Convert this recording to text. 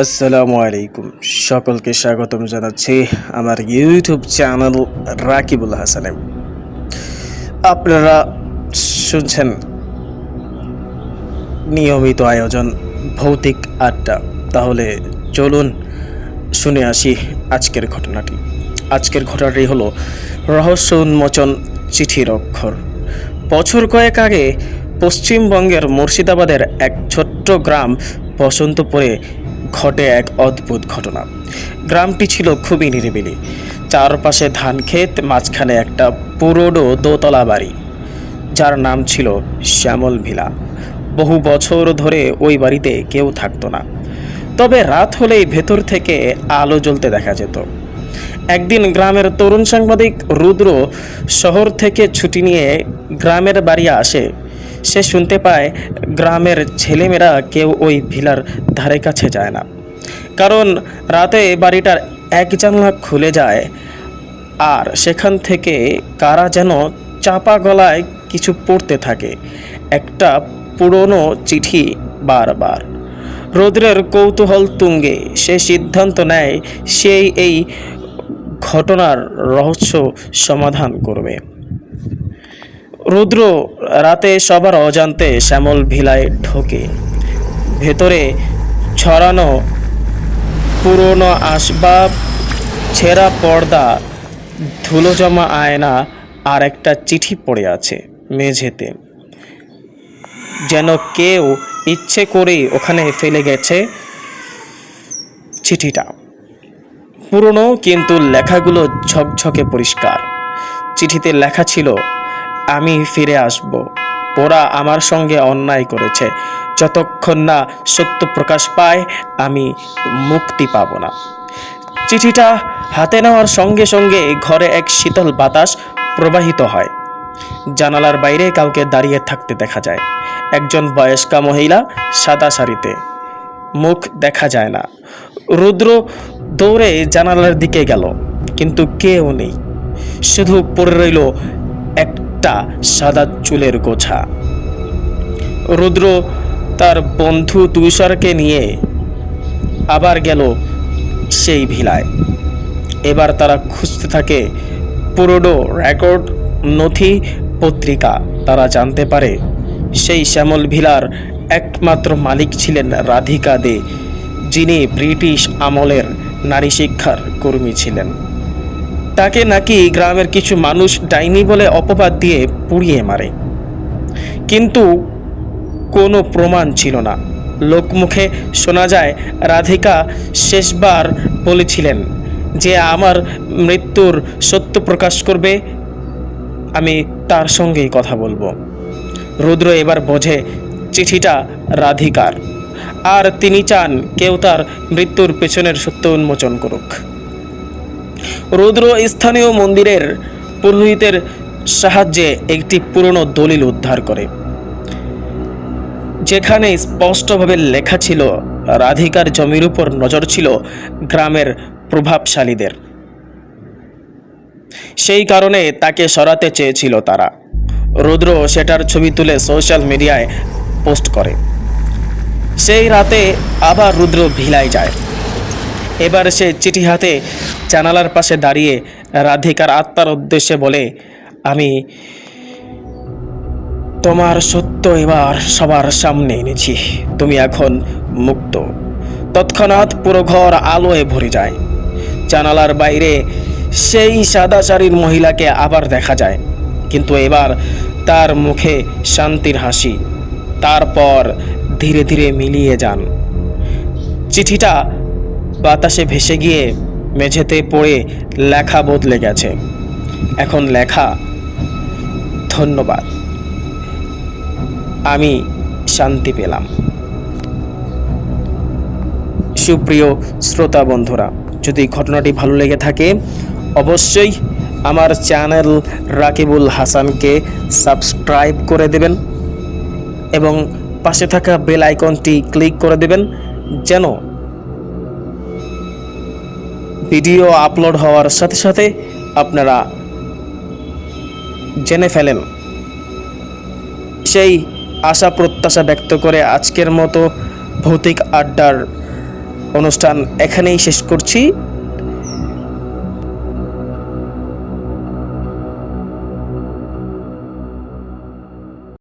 আসসালামু আলাইকুম। সকলকে স্বাগতম জানাচ্ছি আমার ইউটিউব চ্যানেল রাকিবুল হাসানে আপনারা শুনছেন নিয়মিত আয়োজন ভৌতিক আড্ডা। তাহলে চলুন শুনে আসি আজকের ঘটনাটি। আজকের ঘটনাটি হলো রহস্য উন্মোচন চিঠির অক্ষর বছর কয়েক আগে পশ্চিমবঙ্গের মুর্শিদাবাদের এক ছোট্ট গ্রাম বসন্তপুরে ঘটে এক অদ্ভুত ঘটনা। গ্রামটি ছিল খুবই নিরিবিলি। চারপাশে ধান ক্ষেত, মাঝখানে একটা পুরোনো দোতলা বাড়ি, যার নাম ছিল শ্যামল ভিলা। বহু বছর ধরে ওই বাড়িতে কেউ থাকতো না। তবে রাত হলেই ভেতর থেকে আলো জ্বলতে দেখা যেত। একদিন গ্রামের তরুণ সাংবাদিক রুদ্র শহর থেকে ছুটি নিয়ে গ্রামের বাড়ি আসে সে শুনতে পায়, গ্রামের ছেলেমেয়েরা কেউ ওই ভিলার ধারে কাছে যায় না। কারণ রাতে বাড়িটার এক জানলা খুলে যায়, আর সেখান থেকে কারা যেন চাপা গলায় কিছু পড়তে থাকে। একটা পুরনো চিঠি বারবার। রৌদ্রের কৌতূহল তুঙ্গে সে সিদ্ধান্ত নেয়, সেই এই ঘটনার রহস্য সমাধান করবে। রুদ্র রাতে সবার অজান্তে শ্যামল ভিলায় ঢোকে। ভেতরে ছড়ানো পুরনো আসবাব, ছেঁড়া পর্দা ধুলো জমা আয়না আর একটা চিঠি পড়ে আছে মেঝেতে। যেন কেউ ইচ্ছে করেই ওখানে ফেলে গেছে চিঠিটা। পুরনো কিন্তু লেখাগুলো ঝকঝকে পরিষ্কার। চিঠিতে লেখা ছিল আমি ফিরে আসব। ওরা আমার সঙ্গে অন্যায় করেছে। যতক্ষণ না সত্য প্রকাশ পায়, আমি মুক্তি পাব না। চিঠিটা হাতে নেওয়ার সঙ্গে সঙ্গে ঘরে এক শীতল বাতাস প্রবাহিত হয়। জানালার বাইরে কাউকে দাঁড়িয়ে থাকতে দেখা যায়। একজন বয়স্কা মহিলা সাদা শাড়িতে। মুখ দেখা যায় না। রুদ্র দৌড়ে জানালার দিকে গেল, কিন্তু কেউ নেই। শুধু পড়ে রইল একটা সাদা চুলের গোছা। রুদ্র তার বন্ধু তুষারকে নিয়ে আবার গেল সেই ভিলায়। এবার তারা খুঁজতে থাকে পুরোডো রেকর্ড নথি পত্রিকা। তারা জানতে পারে সেই শ্যামল ভিলার একমাত্র মালিক ছিলেন রাধিকা দে, যিনি ব্রিটিশ আমলের নারী শিক্ষার কর্মী ছিলেন। তাকে নাকি গ্রামের কিছু মানুষ ডাইনি বলে অপবাদ দিয়ে পুড়িয়ে মারে। কিন্তু কোনো প্রমাণ ছিল না। লোকমুখে শোনা যায়, রাধিকা শেষবার বলেছিলেন যে আমার মৃত্যুর সত্য প্রকাশ করবে, আমি তার সঙ্গেই কথা বলব। রুদ্র এবার বোঝে চিঠিটা রাধিকার। আর তিনি চান কেউ তার মৃত্যুর পেছনের সত্য উন্মোচন করুক। রুদ্র স্থানীয় মন্দিরের পুরোহিতের সাহায্যে একটি পুরনো দলিল উদ্ধার করে। যেখানে স্পষ্টভাবে লেখা ছিল, রাধিকার জমির উপর নজর ছিল গ্রামের প্রভাবশালীদের। সেই কারণে তাকে সরাতে চেয়েছিল তারা। রুদ্র সেটার ছবি তুলে সোশ্যাল মিডিয়ায় পোস্ট করে। সেই রাতে আবার রুদ্র ভিলায় যায়। এবার সে চিঠি হাতে জানালার পাশে দাঁড়িয়ে রাধিকার আত্মার উদ্দেশ্যে বলে, আমি তোমার সত্য এবার সবার সামনে এনেছি। তুমি এখন মুক্ত। তৎক্ষণাৎ পুরো ঘর আলোয় ভরে যায়। জানালার বাইরে সেই সাদা শাড়ির মহিলাকে আবার দেখা যায়। কিন্তু এবার তার মুখে শান্তির হাসি। তারপর ধীরে ধীরে মিলিয়ে যান। চিঠিটা বাতাসে ভেসে গিয়ে মেঝেতে পড়ে লেখা বদলে গেছে। এখন লেখা, ধন্যবাদ। আমি শান্তি পেলাম। সুপ্রিয় শ্রোতা বন্ধুরা, যদি ঘটনাটি ভালো লেগে থাকে, অবশ্যই আমার চ্যানেল রাকিবুল হাসানকে সাবস্ক্রাইব করে দেবেন এবং পাশে থাকা বেল আইকনটি ক্লিক করে দেবেন, যেন ভিডিও আপলোড হওয়ার সাথে সাথে আপনারা জেনে ফেলেন। সেই আশা প্রত্যাশা ব্যক্ত করে আজকের মতো ভৌতিক আড্ডার অনুষ্ঠান এখানেই শেষ করছি।